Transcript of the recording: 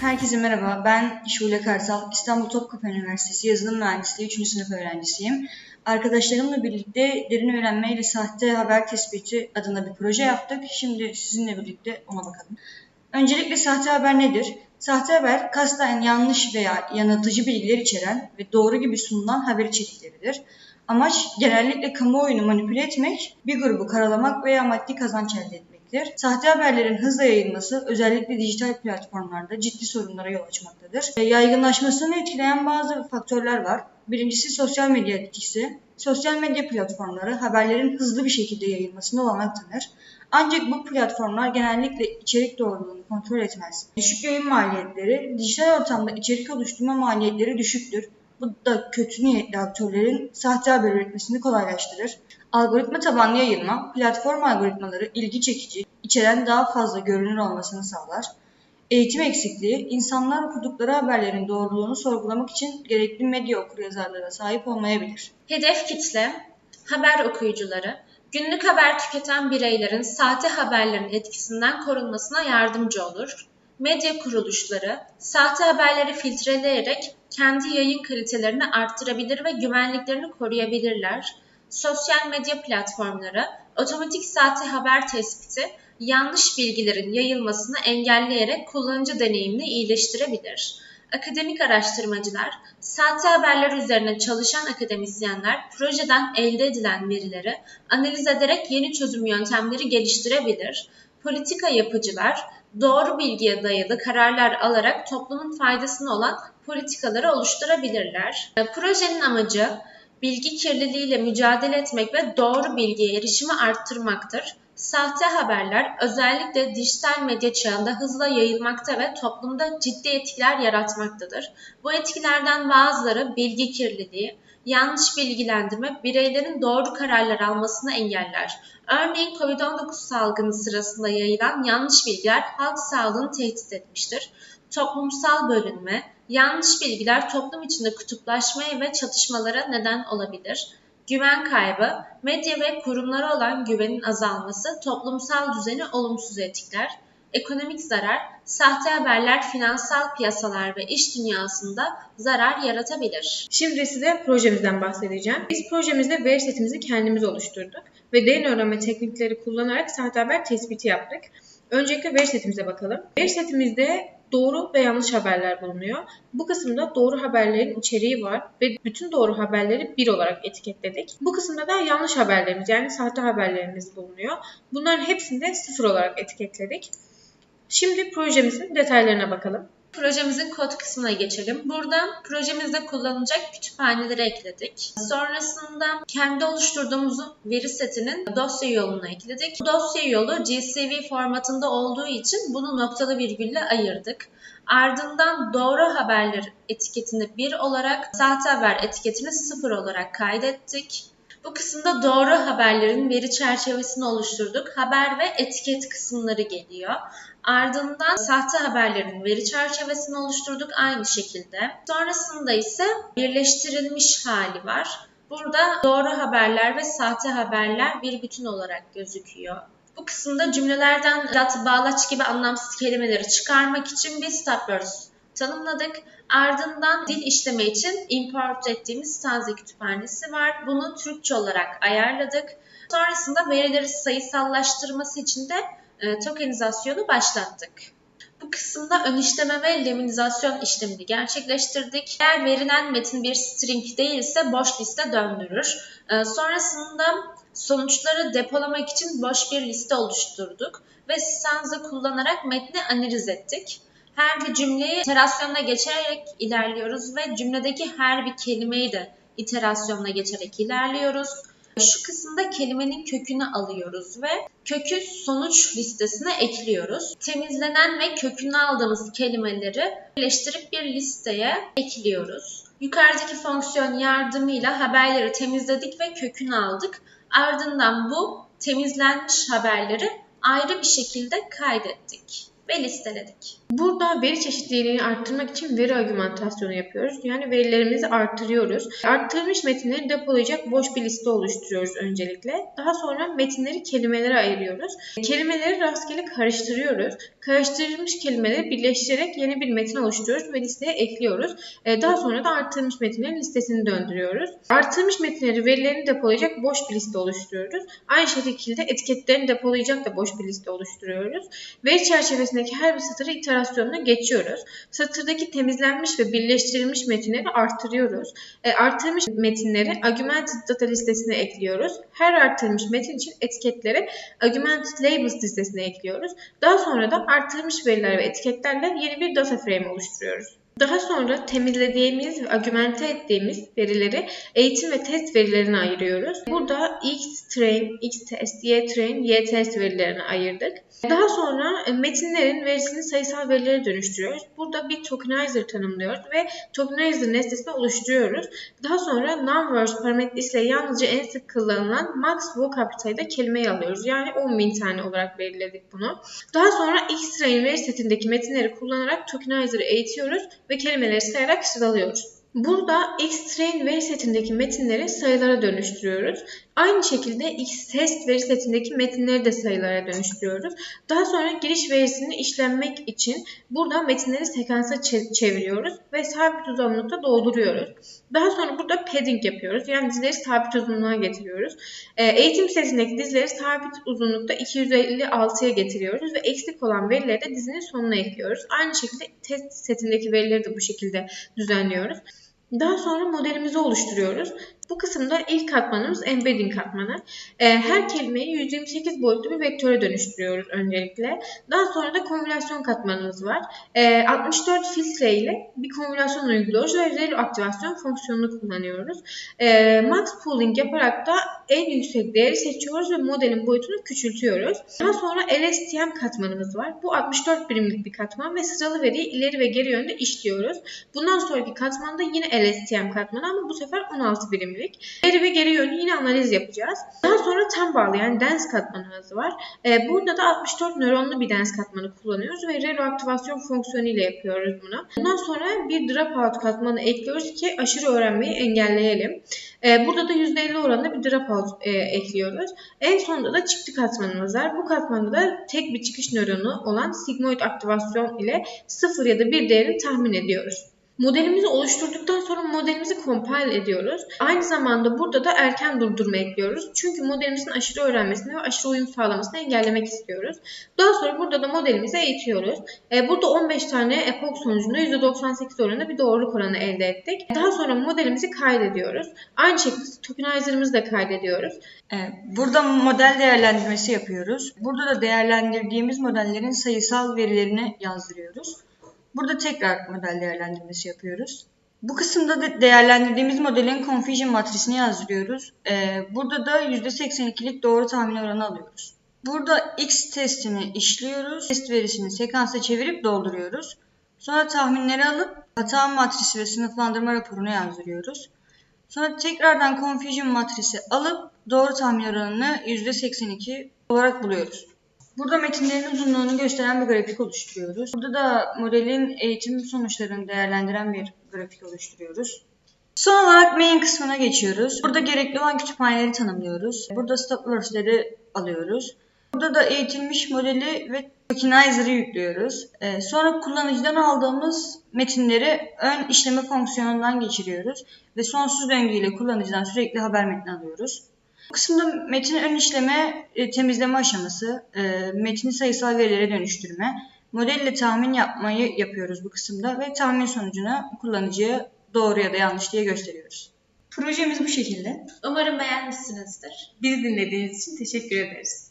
Herkese merhaba, ben Şule Kartal, İstanbul Topkapı Üniversitesi Yazılım Mühendisliği 3. sınıf öğrencisiyim. Arkadaşlarımla birlikte derin öğrenme ile sahte haber tespiti adına bir proje yaptık. Şimdi sizinle birlikte ona bakalım. Öncelikle sahte haber nedir? Sahte haber, kasten yanlış veya yanıltıcı bilgiler içeren ve doğru gibi sunulan haber içerikleridir. Amaç genellikle kamuoyunu manipüle etmek, bir grubu karalamak veya maddi kazanç elde etmektir. Sahte haberlerin hızla yayılması özellikle dijital platformlarda ciddi sorunlara yol açmaktadır. E, Yaygınlaşmasını etkileyen bazı faktörler var. Birincisi sosyal medya etkisi. Sosyal medya platformları haberlerin hızlı bir şekilde yayılmasına olanak tanır. Ancak bu platformlar genellikle içerik doğruluğunu kontrol etmez. Düşük yayın maliyetleri, dijital ortamda içerik oluşturma maliyetleri düşüktür. Bu da kötü niyetli aktörlerin sahte haber üretmesini kolaylaştırır. Algoritma tabanlı yayılma, platform algoritmaları ilgi çekici, içeren daha fazla görünür olmasını sağlar. Eğitim eksikliği, insanlar okudukları haberlerin doğruluğunu sorgulamak için gerekli medya okuryazarlığına sahip olmayabilir. Hedef kitle, haber okuyucuları, günlük haber tüketen bireylerin sahte haberlerin etkisinden korunmasına yardımcı olur. Medya kuruluşları, sahte haberleri filtreleyerek kendi yayın kalitelerini arttırabilir ve güvenliklerini koruyabilirler. Sosyal medya platformları, otomatik sahte haber tespiti, yanlış bilgilerin yayılmasını engelleyerek kullanıcı deneyimini iyileştirebilir. Akademik araştırmacılar, sahte haberler üzerine çalışan akademisyenler projeden elde edilen verileri analiz ederek yeni çözüm yöntemleri geliştirebilir. Politika yapıcılar, doğru bilgiye dayalı kararlar alarak toplumun faydasına olan politikaları oluşturabilirler. Projenin amacı bilgi kirliliğiyle mücadele etmek ve doğru bilgiye erişimi arttırmaktır. Sahte haberler özellikle dijital medya çağında hızla yayılmakta ve toplumda ciddi etkiler yaratmaktadır. Bu etkilerden bazıları bilgi kirliliği, yanlış bilgilendirme bireylerin doğru kararlar almasını engeller. Örneğin COVID-19 salgını sırasında yayılan yanlış bilgiler halk sağlığını tehdit etmiştir. Toplumsal bölünme, yanlış bilgiler toplum içinde kutuplaşmaya ve çatışmalara neden olabilir. Güven kaybı, medya ve kurumlara olan güvenin azalması toplumsal düzeni olumsuz etkiler. Ekonomik zarar, sahte haberler finansal piyasalar ve iş dünyasında zarar yaratabilir. Şimdi size projemizden bahsedeceğim. Biz projemizde veri setimizi kendimiz oluşturduk ve derin öğrenme teknikleri kullanarak sahte haber tespiti yaptık. Öncelikle veri setimize bakalım. Veri setimizde doğru ve yanlış haberler bulunuyor. Bu kısımda doğru haberlerin içeriği var ve bütün doğru haberleri bir olarak etiketledik. Bu kısımda da yanlış haberlerimiz yani sahte haberlerimiz bulunuyor. Bunların hepsini de sıfır olarak etiketledik. Şimdi projemizin detaylarına bakalım. Projemizin kod kısmına geçelim. Burada projemizde kullanılacak kütüphaneleri ekledik. Sonrasında kendi oluşturduğumuz veri setinin dosya yolunu ekledik. Dosya yolu CSV formatında olduğu için bunu noktalı virgülle ayırdık. Ardından doğru haberler etiketini 1 olarak, sahte haber etiketini 0 olarak kaydettik. Bu kısımda doğru haberlerin veri çerçevesini oluşturduk. Haber ve etiket kısımları geliyor. Ardından sahte haberlerin veri çerçevesini oluşturduk aynı şekilde. Sonrasında ise birleştirilmiş hali var. Burada doğru haberler ve sahte haberler bir bütün olarak gözüküyor. Bu kısımda cümlelerden dat, bağlaç gibi anlamsız kelimeleri çıkarmak için bir stopwords tanımladık. Ardından dil işleme için import ettiğimiz stanza kütüphanesi var. Bunu Türkçe olarak ayarladık. Sonrasında verileri sayısallaştırması için de tokenizasyonu başlattık. Bu kısımda ön işleme ve leminizasyon işlemini gerçekleştirdik. Eğer verilen metin bir string değilse boş liste döndürür. E, sonrasında sonuçları depolamak için boş bir liste oluşturduk ve stanza kullanarak metni analiz ettik. Her bir cümleyi iterasyonla geçerek ilerliyoruz ve cümledeki her bir kelimeyi de iterasyonla geçerek ilerliyoruz. Şu kısımda kelimenin kökünü alıyoruz ve kökü sonuç listesine ekliyoruz. Temizlenen ve kökünü aldığımız kelimeleri birleştirip bir listeye ekliyoruz. Yukarıdaki fonksiyon yardımıyla haberleri temizledik ve kökünü aldık. Ardından bu temizlenmiş haberleri ayrı bir şekilde kaydettik ve listeledik. Burada veri çeşitliliğini arttırmak için veri argümantasyonu yapıyoruz. Yani verilerimizi arttırıyoruz. Arttırılmış metinleri depolayacak boş bir liste oluşturuyoruz öncelikle. Daha sonra metinleri kelimelere ayırıyoruz. Kelimeleri rastgele karıştırıyoruz. Karıştırılmış kelimeleri birleştirerek yeni bir metin oluşturuyoruz ve listeye ekliyoruz. Ee, Daha sonra da arttırılmış metinlerin listesini döndürüyoruz. Arttırılmış metinleri verilerini depolayacak boş bir liste oluşturuyoruz. Aynı şekilde etiketlerini depolayacak da boş bir liste oluşturuyoruz. Veri çerçevesindeki her bir satırı iterasyonuna geçiyoruz. Satırdaki temizlenmiş ve birleştirilmiş metinleri arttırıyoruz. E, artırılmış metinleri augmented data listesine ekliyoruz. Her artırılmış metin için etiketleri augmented labels listesine ekliyoruz. Daha sonra da artırılmış veriler ve etiketlerle yeni bir data frame oluşturuyoruz. Daha sonra temizlediğimiz ve argümente ettiğimiz verileri eğitim ve test verilerine ayırıyoruz. Burada X train, X test, Y train, Y test verilerine ayırdık. Daha sonra e, metinlerin verisini sayısal verilere dönüştürüyoruz. Burada bir tokenizer tanımlıyoruz ve tokenizer nesnesini oluşturuyoruz. Daha sonra numbers parametresiyle yalnızca en sık kullanılan max vocab sayıda kelimeyi alıyoruz. Yani 10.000 tane olarak belirledik bunu. Daha sonra X-Train veri setindeki metinleri kullanarak tokenizer'ı eğitiyoruz ve kelimeleri sayarak sıralıyoruz. Burada X-Train veri setindeki metinleri sayılara dönüştürüyoruz. Aynı şekilde X-Test veri setindeki metinleri de sayılara dönüştürüyoruz. Daha sonra giriş verisini işlenmek için burada metinleri sekansa çe- çeviriyoruz ve sabit uzunlukta dolduruyoruz. Daha sonra burada padding yapıyoruz. Yani dizileri sabit uzunluğa getiriyoruz. Ee, eğitim setindeki dizileri sabit uzunlukta 256'ya getiriyoruz ve eksik olan verileri de dizinin sonuna ekliyoruz. Aynı şekilde test setindeki verileri de bu şekilde düzenliyoruz. Daha sonra modelimizi oluşturuyoruz. Bu kısımda ilk katmanımız embedding katmanı. Ee, her kelimeyi 128 boyutlu bir vektöre dönüştürüyoruz öncelikle. Daha sonra da konvülasyon katmanımız var. Ee, 64 filtre ile bir konvülasyon uyguluyoruz ve relo aktivasyon fonksiyonunu kullanıyoruz. Ee, max pooling yaparak da en yüksek değeri seçiyoruz ve modelin boyutunu küçültüyoruz. Daha sonra LSTM katmanımız var. Bu 64 birimlik bir katman ve sıralı veriyi ileri ve geri yönde işliyoruz. Bundan sonraki katmanda yine LSTM katmanı ama bu sefer 16 birimlik. Geri ve geri yönlü yine analiz yapacağız. Daha sonra tam bağlı yani dens katmanımız var. Ee, burada da 64 nöronlu bir dens katmanı kullanıyoruz ve relo aktivasyon fonksiyonu ile yapıyoruz bunu. Bundan sonra bir dropout katmanı ekliyoruz ki aşırı öğrenmeyi engelleyelim. Ee, burada da %50 oranında bir dropout e, ekliyoruz. En sonunda da çıktı katmanımız var. Bu katmanda da tek bir çıkış nöronu olan sigmoid aktivasyon ile 0 ya da 1 değerini tahmin ediyoruz. Modelimizi oluşturduktan sonra modelimizi compile ediyoruz. Aynı zamanda burada da erken durdurma ekliyoruz. Çünkü modelimizin aşırı öğrenmesini ve aşırı uyum sağlamasını engellemek istiyoruz. Daha sonra burada da modelimizi eğitiyoruz. Ee, burada 15 tane epoch sonucunda %98 oranında bir doğruluk oranı elde ettik. Daha sonra modelimizi kaydediyoruz. Aynı şekilde tokenizer'ımızı da kaydediyoruz. Ee, Burada model değerlendirmesi yapıyoruz. Burada da değerlendirdiğimiz modellerin sayısal verilerini yazdırıyoruz. Burada tekrar model değerlendirmesi yapıyoruz. Bu kısımda da değerlendirdiğimiz modelin confusion matrisini yazdırıyoruz. Ee, Burada da %82'lik doğru tahmin oranı alıyoruz. Burada X testini işliyoruz. Test verisini sekansa çevirip dolduruyoruz. Sonra tahminleri alıp hata matrisi ve sınıflandırma raporunu yazdırıyoruz. Sonra tekrardan confusion matrisi alıp doğru tahmin oranını %82 olarak buluyoruz. Burada metinlerin uzunluğunu gösteren bir grafik oluşturuyoruz. Burada da modelin eğitim sonuçlarını değerlendiren bir grafik oluşturuyoruz. Son olarak main kısmına geçiyoruz. Burada gerekli olan kütüphaneleri tanımlıyoruz. Burada stop words'leri alıyoruz. Burada da eğitilmiş modeli ve tokenizer'ı yüklüyoruz. Ee, sonra kullanıcıdan aldığımız metinleri ön işleme fonksiyonundan geçiriyoruz. Ve sonsuz döngüyle kullanıcıdan sürekli haber metni alıyoruz. Bu kısımda metin ön işleme, e, temizleme aşaması, e, metni sayısal verilere dönüştürme, modelle tahmin yapmayı yapıyoruz bu kısımda ve tahmin sonucunu kullanıcıya doğru ya da yanlış diye gösteriyoruz. Projemiz bu şekilde. Umarım beğenmişsinizdir. Bizi dinlediğiniz için teşekkür ederiz.